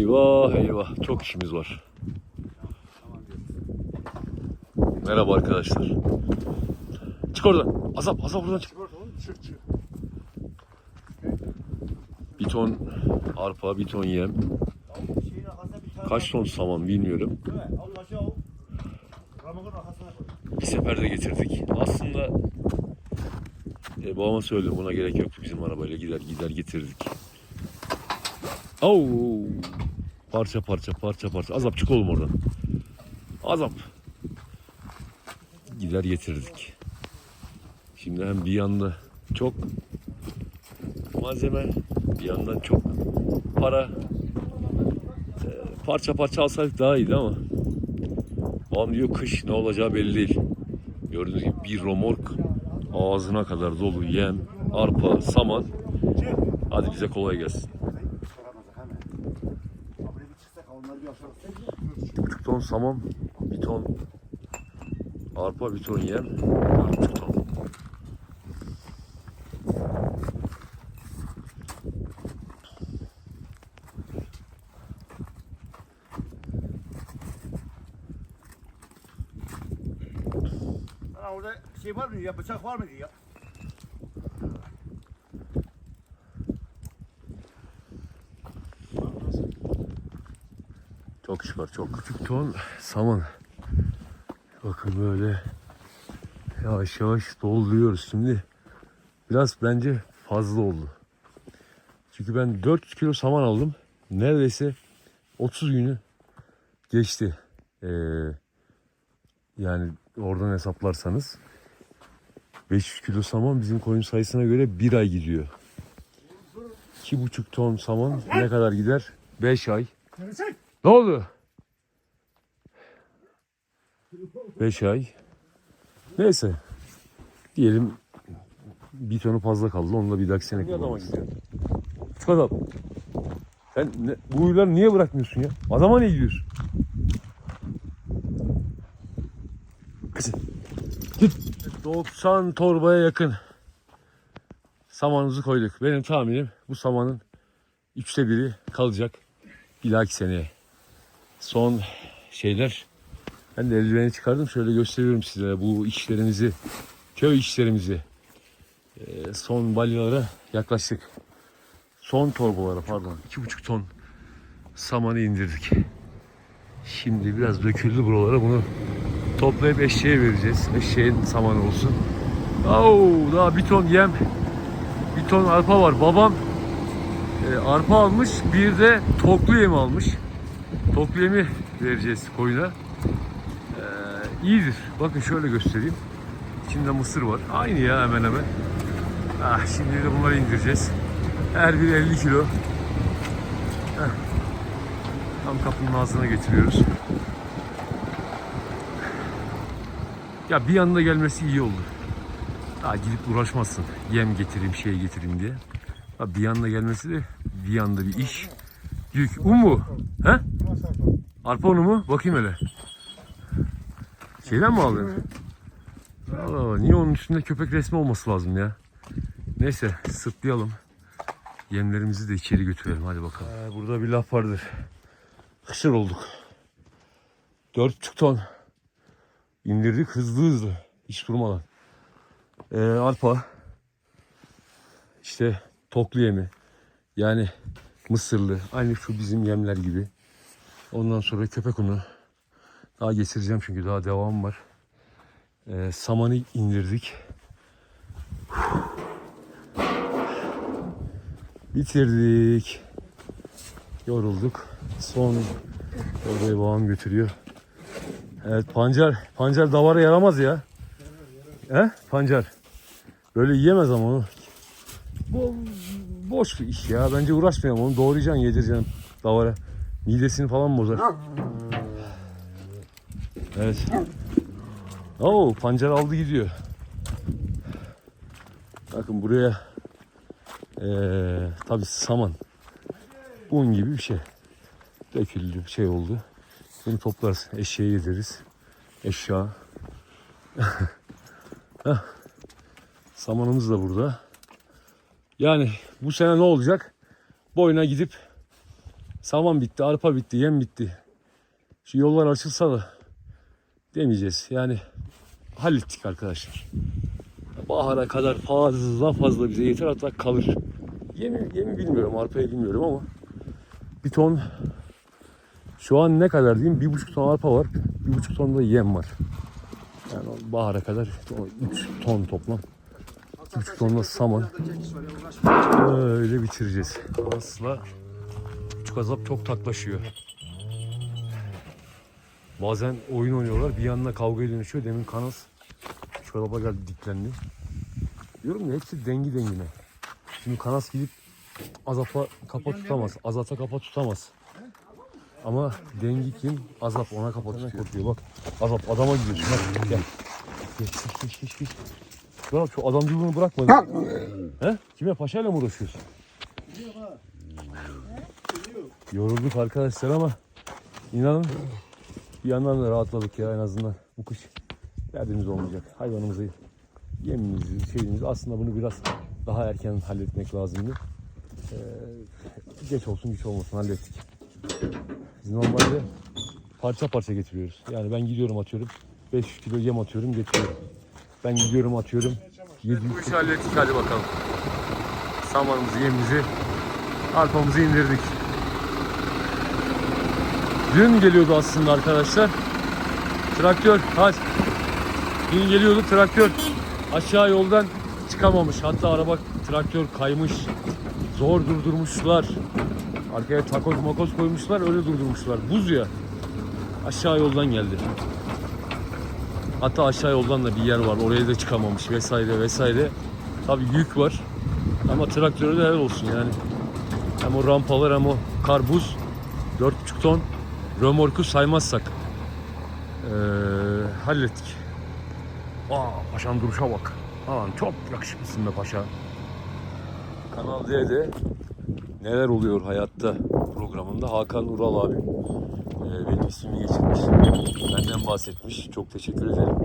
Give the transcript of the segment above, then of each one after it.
Eyvah eyvah çok işimiz var. Merhaba arkadaşlar. Çık oradan. Azap azap buradan çık. Bir ton arpa, bir ton yem. Kaç ton saman bilmiyorum. Bir seferde getirdik. Aslında e, babama söyledim buna gerek yoktu bizim arabayla gider gider getirdik. Au! Parça parça parça parça. Azap çık oğlum oradan. Azap. Gider getirdik. Şimdi hem bir yanda çok malzeme bir yandan çok para. E, parça parça alsaydık daha iyiydi ama Babam diyor kış ne olacağı belli değil. Gördüğünüz gibi bir romork ağzına kadar dolu yem, arpa, saman. Hadi bize kolay gelsin. 1,5 ton saman, 1 ton arpa, 1 ton yem, 1,5 ton. Orada şey var mı ya bıçak var mı diye. Çok iş var çok. Buçuk ton saman. Bakın böyle yavaş yavaş dolduruyoruz. Şimdi biraz bence fazla oldu. Çünkü ben 400 kilo saman aldım. Neredeyse 30 günü geçti. Ee, yani oradan hesaplarsanız 500 kilo saman bizim koyun sayısına göre bir ay gidiyor. 2,5 ton saman ne kadar gider? 5 ay. Ne oldu? 5 ay. Neyse. Diyelim bir tonu fazla kaldı. Onu da bir dahaki sene kullanırız. Adam. Sen ne, bu huyları niye bırakmıyorsun ya? Adama ne gidiyorsun? Kızım. Git. 90 torbaya yakın samanımızı koyduk. Benim tahminim bu samanın üçte biri kalacak bir dahaki seneye. Son şeyler. Ben de eldiveni çıkardım. Şöyle gösteriyorum size bu işlerimizi, köy işlerimizi. Ee, son balyalara yaklaştık. Son torbalara pardon. iki buçuk ton samanı indirdik. Şimdi biraz döküldü buralara. Bunu toplayıp eşeğe vereceğiz. Eşeğin samanı olsun. Oo, daha bir ton yem, bir ton arpa var. Babam e, arpa almış, bir de toklu yem almış. Toklu yemi vereceğiz koyuna. Ee, iyidir. Bakın şöyle göstereyim. İçinde mısır var. Aynı ya hemen hemen. Ah, şimdi de bunları indireceğiz. Her biri 50 kilo. Heh. Tam kapının ağzına getiriyoruz. Ya bir anda gelmesi iyi oldu. Daha gidip uğraşmazsın. Yem getireyim, şey getireyim diye. Bir anda gelmesi de bir anda bir iş. Yük. Un mu? He? Arpa unu mu? Bakayım hele. Şeyden mi aldın? Allah Allah. Niye onun üstünde köpek resmi olması lazım ya? Neyse sırtlayalım. Yemlerimizi de içeri götürelim. Hadi bakalım. Ee, burada bir laf vardır. Hışır olduk. Dört buçuk ton. İndirdik hızlı hızlı. Hiç durmadan. Ee, arpa. İşte toklu yemi. Yani mısırlı. Aynı şu bizim yemler gibi. Ondan sonra köpek unu. Daha getireceğim çünkü daha devam var. Ee, samanı indirdik. Bitirdik. Yorulduk. Son orayı babam götürüyor. Evet pancar. Pancar davara yaramaz ya. He? Pancar. Böyle yiyemez ama onu. Bo boş bir iş ya. Bence uğraşmayalım onu. Doğrayacaksın yedireceksin davara. Midesini falan bozar. Evet. Oo pancar aldı gidiyor. Bakın buraya eee tabi saman. Un gibi bir şey. Döküldü şey oldu. Bunu toplarız. Eşeğe yediririz. Eşya. Samanımız da burada. Yani bu sene ne olacak? Boyuna gidip Saman bitti, arpa bitti, yem bitti. Şu yollar açılsa da demeyeceğiz. Yani hallettik arkadaşlar. Bahara kadar fazla fazla bize yeter hatta kalır. Yemi, yemi bilmiyorum, arpayı bilmiyorum ama bir ton şu an ne kadar diyeyim? Bir buçuk ton arpa var, bir buçuk ton da yem var. Yani bahara kadar işte o üç ton toplam. İki buçuk tonla saman. Öyle bitireceğiz. Asla küçük azap çok taklaşıyor. Bazen oyun oynuyorlar bir yanına kavgaya dönüşüyor. Demin Kanas küçük azapa geldi diklendi. Diyorum ya hepsi dengi dengine. Şimdi Kanas gidip azapa kafa tutamaz. Azata kafa tutamaz. Ama dengi kim? Azap ona kafa tutuyor. Bak azap adama gidiyor. Bak gel. Geç geç geç geç. Ya şu adamcılığını bırakma. He? Kime paşayla mı uğraşıyorsun? Yorulduk arkadaşlar ama inanın bir yandan da rahatladık ya en azından bu kış derdimiz olmayacak. Hayvanımızı yemimizi, şeyimizi aslında bunu biraz daha erken halletmek lazımdı. Ee, geç olsun güç olmasın hallettik. Biz normalde parça parça getiriyoruz. Yani ben gidiyorum atıyorum 500 kilo yem atıyorum getiriyorum. Ben gidiyorum atıyorum 700 Bu işi hallettik hadi bakalım. Samanımızı, yemimizi, arpamızı indirdik. Dün geliyordu aslında arkadaşlar. Traktör, hadi. Dün geliyordu traktör aşağı yoldan çıkamamış. Hatta araba traktör kaymış. Zor durdurmuşlar. Arkaya takoz makoz koymuşlar öyle durdurmuşlar. Buz ya. Aşağı yoldan geldi. Hatta aşağı yoldan da bir yer var. Oraya da çıkamamış vesaire vesaire. Tabii yük var. Ama traktöre de helal olsun yani. Hem o rampalar hem o kar buz. 4,5 ton römorku saymazsak. Ee, hallettik. Aa paşam duruşa bak. Aman çok yakışıklısın be paşa. Kanal D'de neler oluyor hayatta programında Hakan Ural abi benim ismimi geçirmiş. Benden bahsetmiş. Çok teşekkür ederim.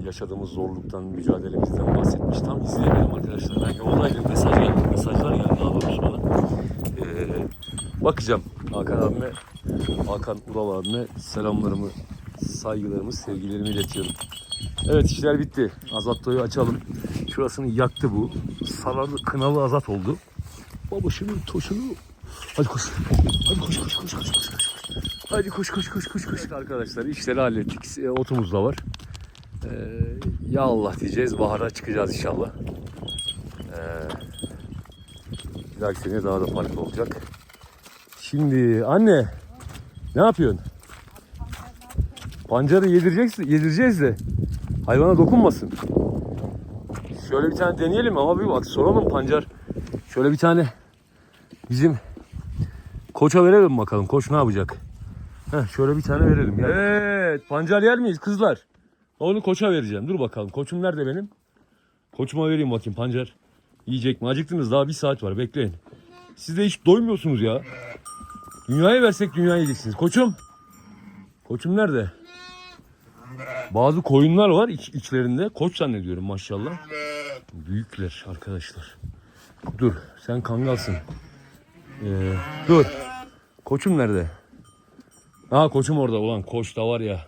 E, yaşadığımız zorluktan, mücadelemizden bahsetmiş. Tam izleyemedim arkadaşlar. Ben yoldaydım. Mesaj geldi. Mesajlar geldi daha doğrusu bana. E, bakacağım Hakan abime, Hakan Ural abime selamlarımı, saygılarımı, sevgilerimi iletiyorum. Evet işler bitti. Azattoyu açalım. Şurasını yaktı bu. Sararlı, kınalı azat oldu. Babasını, toşunu. Hadi koş. Hadi koş koş koş koş koş. koş. Hadi koş koş koş koş koş. Arkadaşlar işleri hallettik. E, Otumuz da var. Ee, ya Allah diyeceğiz. Bahara çıkacağız inşallah. Ee, bir sene daha da farklı olacak. Şimdi anne ne yapıyorsun? Pancarı yedireceğiz, yedireceğiz de hayvana dokunmasın. Şöyle bir tane deneyelim ama bir bak soralım pancar. Şöyle bir tane bizim koça verelim bakalım. Koç ne yapacak? Heh, şöyle bir tane verelim. Gel. Evet pancar yer miyiz kızlar? Onu koça vereceğim. Dur bakalım. Koçum nerede benim? Koçuma vereyim bakayım pancar. Yiyecek mi? Acıktınız daha bir saat var. Bekleyin. Siz de hiç doymuyorsunuz ya. Dünyaya versek dünyaya yiyeceksiniz. Koçum. Koçum nerede? Bazı koyunlar var iç, içlerinde. Koç zannediyorum maşallah. Büyükler arkadaşlar. Dur sen kangalsın. Ee, dur. Koçum nerede? Ha koçum orada ulan koç da var ya.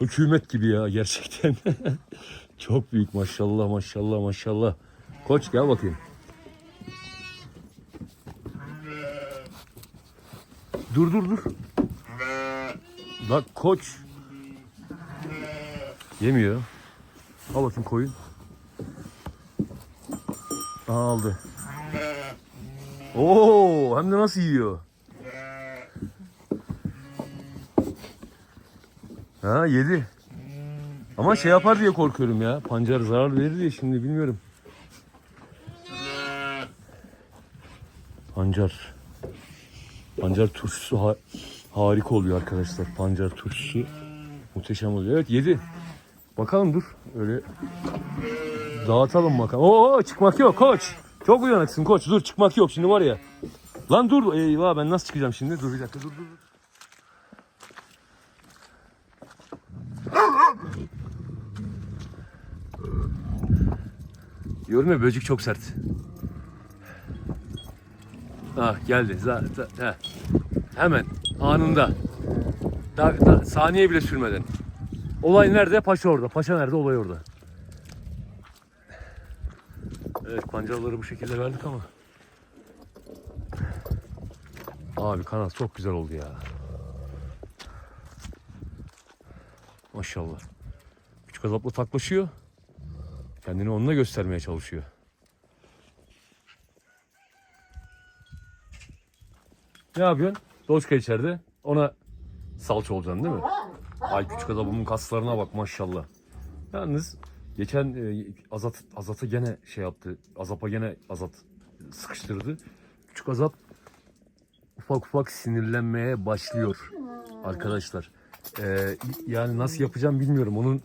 Hükümet gibi ya gerçekten. Çok büyük maşallah maşallah maşallah. Koç gel bakayım. Dur dur dur. Bak koç. Yemiyor. Al bakayım koyun. Aha, aldı. Oo, hem de nasıl yiyor? Ha yedi. Ama şey yapar diye korkuyorum ya. Pancar zarar verir diye şimdi bilmiyorum. Pancar. Pancar turşusu ha- harika oluyor arkadaşlar. Pancar turşusu muhteşem oluyor. Evet yedi. Bakalım dur. Öyle dağıtalım bakalım. Oo çıkmak yok koç. Çok uyanıksın koç. Dur çıkmak yok şimdi var ya. Lan dur. Eyvah ben nasıl çıkacağım şimdi? Dur bir dakika dur dur. dur. Diyorum ya böcek çok sert. Ha geldi. He. Hemen anında. Da, da- saniye bile sürmeden. Olay nerede? Paşa orada. Paşa nerede? Olay orada. Evet pancarları bu şekilde verdik ama. Abi kanal çok güzel oldu ya. Maşallah. Küçük azapla taklaşıyor. Kendini onunla göstermeye çalışıyor. Ne yapıyorsun? Doçka içeride. Ona salça olacaksın değil mi? Ay küçük adamın kaslarına bak maşallah. Yalnız geçen e, Azat Azat'a gene şey yaptı. Azap'a gene Azat sıkıştırdı. Küçük Azap ufak ufak sinirlenmeye başlıyor arkadaşlar. E, yani nasıl yapacağım bilmiyorum. Onun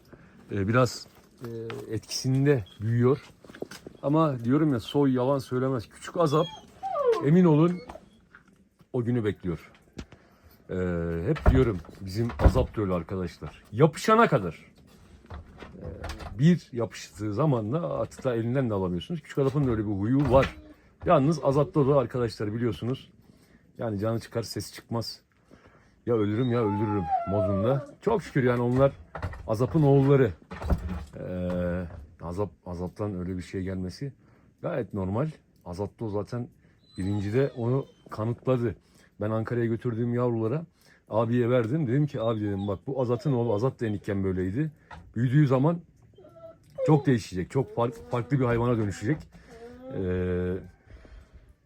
e, biraz etkisinde büyüyor. Ama diyorum ya soy yalan söylemez. Küçük Azap emin olun o günü bekliyor. Ee, hep diyorum bizim azap öyle arkadaşlar. Yapışana kadar. Ee, bir yapıştığı zaman da artık da elinden de alamıyorsunuz. Küçük azapın öyle bir huyu var. Yalnız azapta da arkadaşlar biliyorsunuz. Yani canı çıkar sesi çıkmaz. Ya ölürüm ya öldürürüm modunda. Çok şükür yani onlar azapın oğulları. Azap azaptan öyle bir şey gelmesi gayet normal. Azap o zaten birincide onu kanıtladı. Ben Ankara'ya götürdüğüm yavrulara abiye verdim. Dedim ki abi dedim bak bu Azat'ın oğlu Azat da böyleydi. Büyüdüğü zaman çok değişecek. Çok fark- farklı bir hayvana dönüşecek. Ee,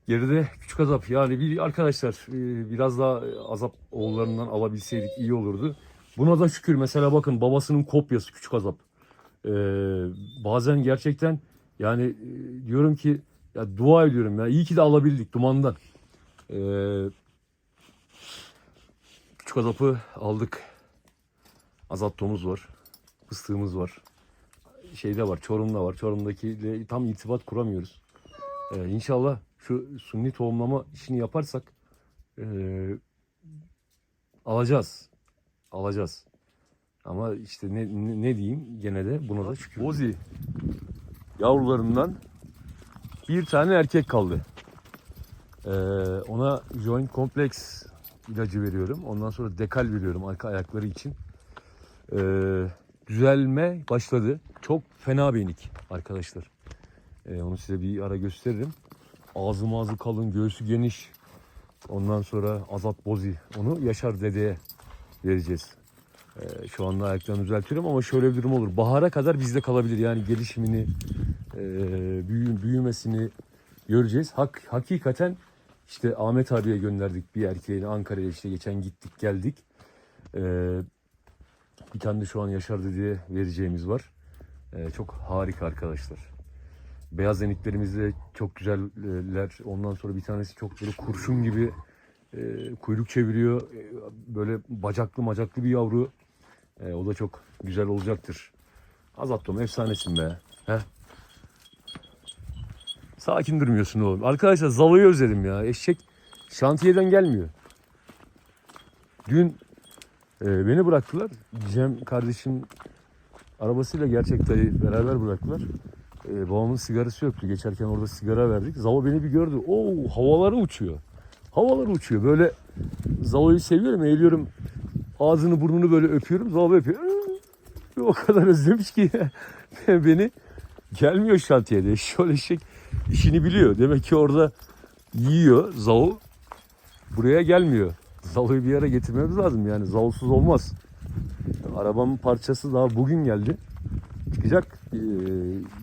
geride küçük azap yani bir arkadaşlar e, biraz daha azap oğullarından alabilseydik iyi olurdu. Buna da şükür mesela bakın babasının kopyası küçük azap. Ee, bazen gerçekten yani e, diyorum ki ya dua ediyorum ya iyi ki de alabildik dumandan. Ee, küçük azapı aldık. Azat domuz var. Fıstığımız var. Şeyde var, Çorum'da var. Çorum'dakiyle tam irtibat kuramıyoruz. Ee, inşallah şu sunni tohumlama işini yaparsak ee, alacağız. Alacağız. Ama işte ne, ne, ne diyeyim gene de buna da şükür. Bozi yavrularından bir tane erkek kaldı. Ee, ona joint complex ilacı veriyorum. Ondan sonra dekal veriyorum arka ayakları için. Ee, düzelme başladı. Çok fena benik arkadaşlar. Ee, onu size bir ara gösteririm. Ağzı mağazı kalın, göğsü geniş. Ondan sonra Azat Bozi. Onu Yaşar Dede'ye vereceğiz. Ee, şu anda ayaklarını düzeltiyorum ama şöyle bir durum olur. Bahara kadar bizde kalabilir. Yani gelişimini, e, büyü- büyümesini göreceğiz. Hak, hakikaten işte Ahmet abiye gönderdik bir erkeğini Ankara'ya işte geçen gittik geldik. Ee, bir tane de şu an Yaşar diye vereceğimiz var. Ee, çok harika arkadaşlar. Beyaz eniklerimiz de çok güzeller. Ondan sonra bir tanesi çok böyle kurşun gibi e, kuyruk çeviriyor. E, böyle bacaklı macaklı bir yavru. E, o da çok güzel olacaktır. Azattom efsanesin be. He? Sakin durmuyorsun oğlum. Arkadaşlar Zalo'yu özledim ya. Eşek şantiyeden gelmiyor. Dün e, beni bıraktılar. Cem kardeşim arabasıyla gerçek dayı beraber bıraktılar. E, babamın sigarası yoktu. Geçerken orada sigara verdik. Zalo beni bir gördü. Oo havalara uçuyor. Havalara uçuyor. Böyle Zalo'yu seviyorum. Eğiliyorum. Ağzını burnunu böyle öpüyorum. Zalo öpüyor. O kadar özlemiş ki beni. Gelmiyor şantiyede. Şöyle eşek işini biliyor. Demek ki orada yiyor Zao. Buraya gelmiyor. Zalo'yu bir yere getirmemiz lazım yani. Zalosuz olmaz. Arabamın parçası daha bugün geldi. Çıkacak eee,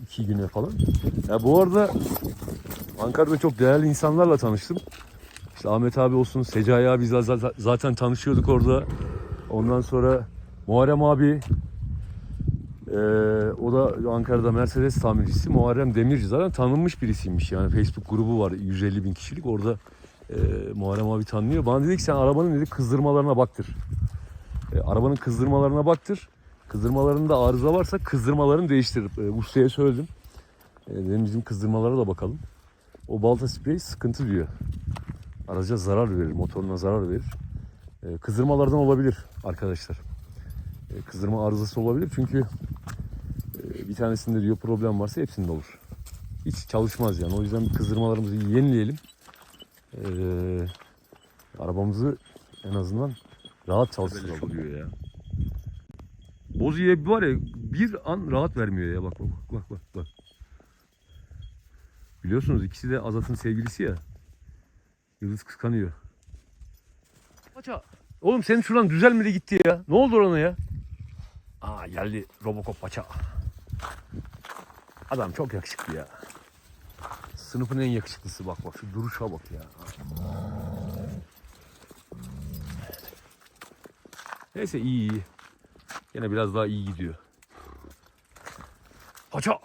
iki güne falan. Ya bu arada Ankara'da çok değerli insanlarla tanıştım. İşte Ahmet abi olsun, Secai abi zaten tanışıyorduk orada. Ondan sonra Muharrem abi, ee, o da Ankara'da Mercedes tamircisi Muharrem Demirci zaten tanınmış birisiymiş yani Facebook grubu var 150 bin kişilik orada e, Muharrem abi tanınıyor. Bana dedi ki sen arabanın dedi kızdırmalarına baktır. E, arabanın kızdırmalarına baktır. Kızdırmalarında arıza varsa kızdırmalarını değiştir. E, ustaya söyledim. E, dedim bizim kızdırmalara da bakalım. O balta spreyi sıkıntı diyor. Araca zarar verir, motoruna zarar verir. E, kızdırmalardan olabilir arkadaşlar. E, kızdırma arızası olabilir çünkü e, bir tanesinde diyor problem varsa hepsinde olur. Hiç çalışmaz yani. O yüzden kızdırmalarımızı yenileyelim. Ee, arabamızı en azından rahat çalıştırabiliyor ya. Bozu'ya var ya bir an rahat vermiyor ya bak bak bak bak bak. Biliyorsunuz ikisi de Azat'ın sevgilisi ya. Yıldız kıskanıyor. Paça. Oğlum senin şuran düzelmedi gitti ya. Ne oldu ona ya? Aa geldi Robocop paça. Adam çok yakışıklı ya. Sınıfın en yakışıklısı bak bak şu duruşa bak ya. Neyse iyi iyi. Yine biraz daha iyi gidiyor. Paça.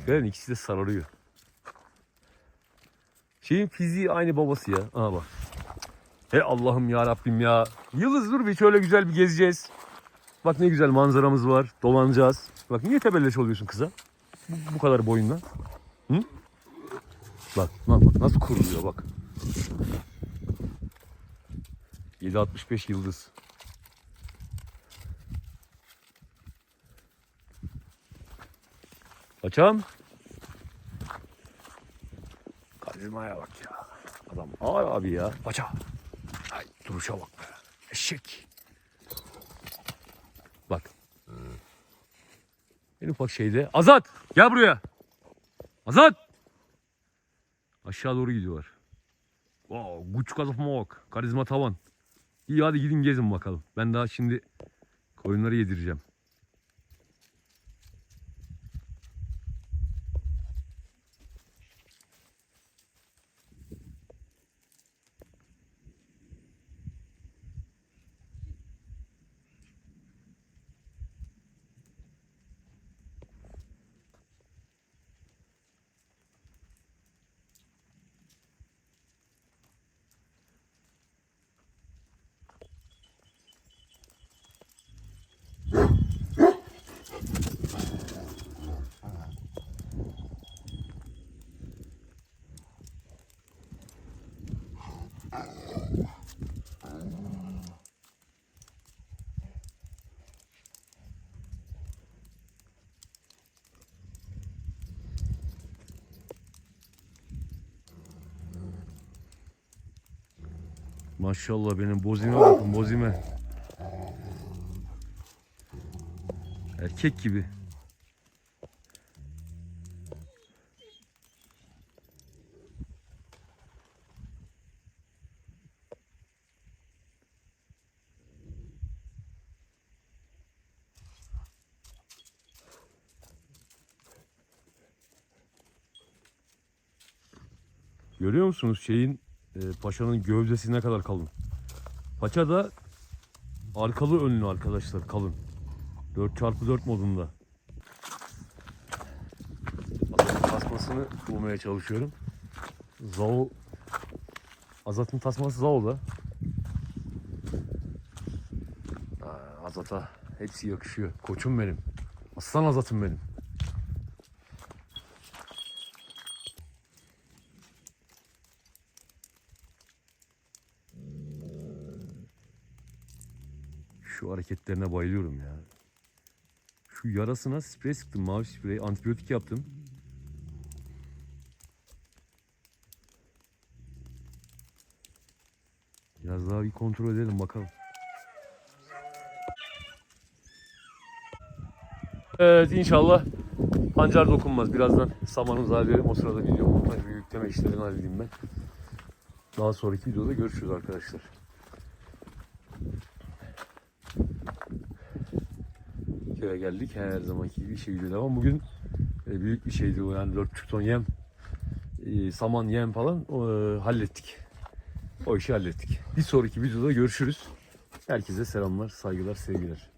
Dikkat ikisi de sararıyor. Şeyin fiziği aynı babası ya. Aha bak. He Allah'ım ya Rabbim ya. Yıldız dur bir şöyle güzel bir gezeceğiz. Bak ne güzel manzaramız var. Dolanacağız. Bak niye tebelleş oluyorsun kıza? Bu, bu kadar boyunla. Hı? Bak, bak, bak nasıl kuruluyor bak. 7.65 yıldız. Açam. Karizmaya bak ya. Adam ağır abi ya. Paça. Ay duruşa bak be. Eşek. Bak. En ufak şeyde. Azat gel buraya. Azat. Aşağı doğru gidiyorlar. Wow, güç kazanmak. Karizma tavan. İyi hadi gidin gezin bakalım. Ben daha şimdi koyunları yedireceğim. Maşallah benim bozime bakın bozime. Erkek gibi. Görüyor musunuz şeyin e, paşanın gövdesi ne kadar kalın. Paça da arkalı önlü arkadaşlar kalın. 4x4 modunda. Tasmasını bulmaya çalışıyorum. Zao Azat'ın tasması Zao'da. Azat'a hepsi yakışıyor. Koçum benim. Aslan Azat'ım benim. Şu hareketlerine bayılıyorum ya. Şu yarasına sprey sıktım mavi sprey. Antibiyotik yaptım. Biraz daha bir kontrol edelim bakalım. Evet inşallah pancar dokunmaz. Birazdan samanımızı halledelim. O sırada video montaj ve yükleme işlerini halledeyim ben. Daha sonraki videoda görüşürüz arkadaşlar. Köye geldik. Her zamanki gibi şey gidiyor ama bugün e, büyük bir şeydi o yani 4,5 ton yem, e, saman yem falan e, hallettik. O işi hallettik. Bir sonraki videoda görüşürüz. Herkese selamlar, saygılar, sevgiler.